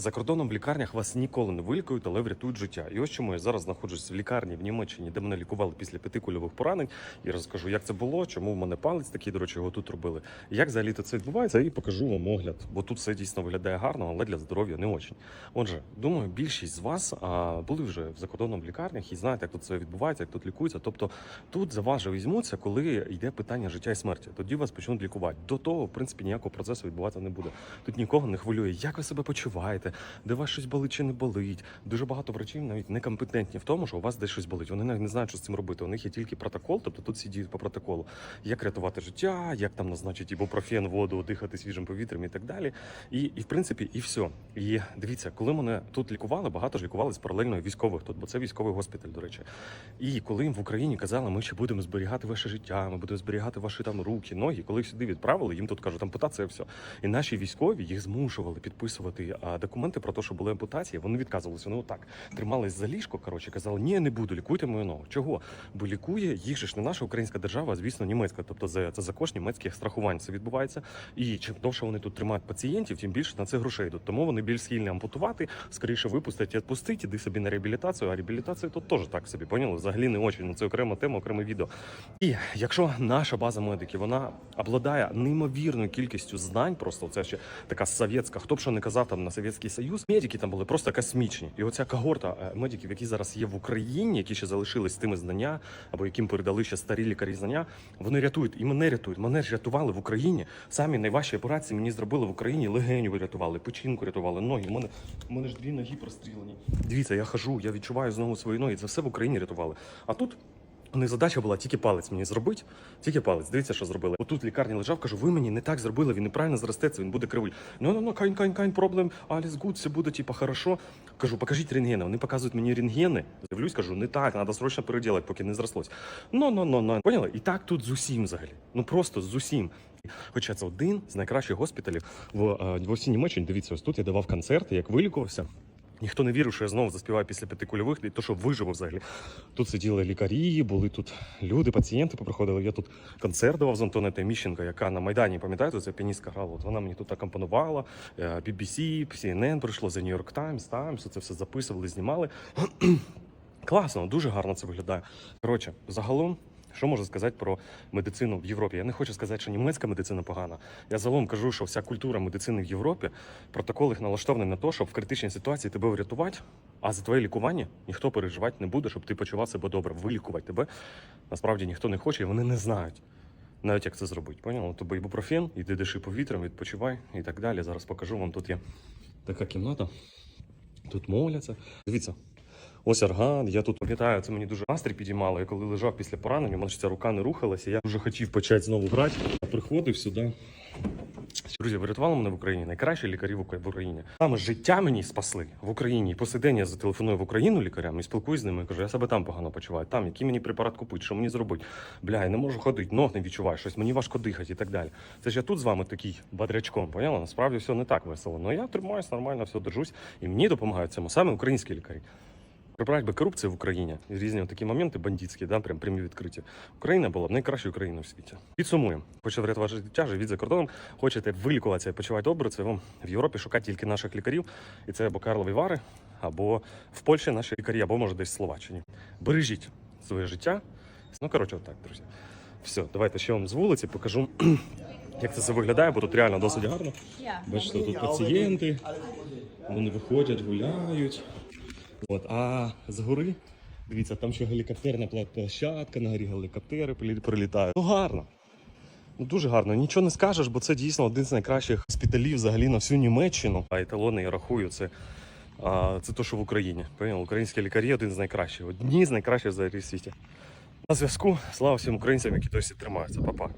За кордоном в лікарнях вас ніколи не вилікують, але врятують життя. І ось чому я зараз знаходжусь в лікарні в Німеччині, де мене лікували після п'яти кульових поранень. І розкажу, як це було, чому в мене палець такий, до речі, його тут робили. Як взагалі це відбувається, і покажу вам огляд, бо тут все дійсно виглядає гарно, але для здоров'я не очень. Отже, думаю, більшість з вас а, були вже в закордонном в лікарнях і знаєте, як тут це відбувається, як тут лікується. Тобто тут за вас візьмуться, коли йде питання життя і смерті. Тоді вас почнуть лікувати. До того, в принципі, ніякого процесу відбуватися не буде. Тут нікого не хвилює, як ви себе почуваєте, де у вас щось болить чи не болить. Дуже багато врачів навіть некомпетентні в тому, що у вас десь щось болить. Вони навіть не знають, що з цим робити. У них є тільки протокол, тобто тут всі діють по протоколу. Як рятувати життя, як там назначити ібупрофен, воду, дихати свіжим повітрям і так далі. І, і в принципі, і все. І дивіться, коли мене тут лікували, багато ж лікували з паралельно військових тут, бо це військовий госпіталь, до речі. І коли їм в Україні казали, ми ще будемо зберігати ваше життя, ми будемо зберігати ваші там руки, ноги. Коли їх сюди відправили, їм тут кажуть, ампутація, все. І наші військові їх змушували підписувати а, документи про те, що були ампутації. Вони відказувалися. Вони отак тримались за ліжко. Коротше, казали, ні, не буду, лікуйте мою ногу. Чого? Бо лікує їх же ж не наша українська держава, а звісно, німецька. Тобто за це за кошт німецьких страхувань це відбувається. І чим довше вони тут тримають пацієнтів, тим більше на це грошей йдуть. Тому вони більш схильні ампутувати, скоріше випустять і відпустить, іди собі на реабілітацію. А реабілітація тут теж так собі поняли. Взагалі не очень. Ну, Це окрема тема, окреме відео. І якщо наша база медиків вона обладає неймовірною кількістю знань, просто це ще така совєтська, хто б що не казав там на Совєтський Союз, медики там були просто космічні. І оця когорта е, медиків, які зараз є в Україні, які ще залишились тими знання, або яким передали ще старі лікарі знання, вони рятують і мене рятують. Мене ж рятували в Україні. Самі найважчі операції мені зробили в Україні. Легеню врятували, печінку рятували, ноги. У мене, у мене ж дві ноги прострілені. Дивіться, я хожу, я відчуваю знову свої ноги. Це все в Україні рятували. А тут у них задача була тільки палець мені зробити, тільки палець. Дивіться, що зробили. Отут в лікарні лежав, кажу, ви мені не так зробили, він неправильно зростеться, він буде кривий. Ну, ну, ну, кайн, кайн, кайн, проблем, аліс гуд, все буде, типа, хорошо. Кажу, покажіть рентгени. Вони показують мені рентгени. Дивлюсь, кажу, не так, треба срочно переділати, поки не зрослось. Ну, ну, ну, ну. Поняли? І так тут з усім взагалі. Ну просто з усім. Хоча це один з найкращих госпіталів в, е, в усій Німеччині. Дивіться, ось тут я давав концерти, як вилікувався. Ніхто не вірив, що я знову заспіваю після п'яти кульових, і то, що виживу взагалі. Тут сиділи лікарі, були тут люди, пацієнти поприходили. Я тут концерт давав з Антонетою Міщенко, яка на Майдані, пам'ятаєте, це піаністка грала. От вона мені тут акомпонувала. Е, BBC, CNN прийшло, The New York Times, Times, це все записували, знімали. Класно, дуже гарно це виглядає. Коротше, загалом. Що можу сказати про медицину в Європі? Я не хочу сказати, що німецька медицина погана. Я загалом кажу, що вся культура медицини в Європі, протокол їх налаштований на те, щоб в критичній ситуації тебе врятувати, а за твоє лікування ніхто переживати не буде, щоб ти почував себе добре. Вилікувати тебе насправді ніхто не хоче, і вони не знають. Навіть як це зробити, поняли? Тобі ібупрофен, іди диши повітрям, відпочивай і так далі. Зараз покажу вам. Тут є така кімната. Тут моляться. Дивіться, Ось орган, я тут пам'ятаю, це мені дуже настрій підіймало. Я коли лежав після поранення, мене ця рука не рухалася. Я дуже хотів почати знову грати. Приходив сюди. Друзі, врятували мене в Україні найкращі лікарі в Україні. Саме життя мені спасли в Україні. І по сей я зателефоную в Україну лікарям і спілкуюсь з ними. Кажу, я себе там погано почуваю. Там який мені препарат купити, що мені зробити? Бля, я не можу ходити, ног не відчуваю, щось мені важко дихати і так далі. Це ж я тут з вами такий бодрячком, поняла? Насправді все не так весело. Ну я тримаюсь нормально, все держусь, і мені допомагають цьому саме українські лікарі. Прибрати би корупцію в Україні і різні такі моменти бандитські, да, прям прямі відкриті. Україна була б найкращою країною в світі. Підсумуємо. Хочете врятувати життя, живіть за кордоном, хочете вилікуватися і почувати добре, це вам в Європі шукати тільки наших лікарів. І це або Карлові Вари, або в Польщі наші лікарі, або може десь в Словаччині. Бережіть своє життя. Ну, коротше, отак, друзі. Все, давайте ще вам з вулиці покажу, як це все виглядає, бо тут реально досить гарно. Бачите, тут пацієнти, вони виходять, гуляють. От, а згори, дивіться, там ще гелікоптерна площадка, на горі гелікоптери прилітають. Ну гарно. Ну дуже гарно. Нічого не скажеш, бо це дійсно один з найкращих госпіталів взагалі на всю Німеччину. А еталони я рахую, це, а, це то, що в Україні. Поняли? Українські лікарі один з найкращих. Одні з найкращих взагалі в світі. На зв'язку. Слава всім українцям, які досі тримаються. Па-па.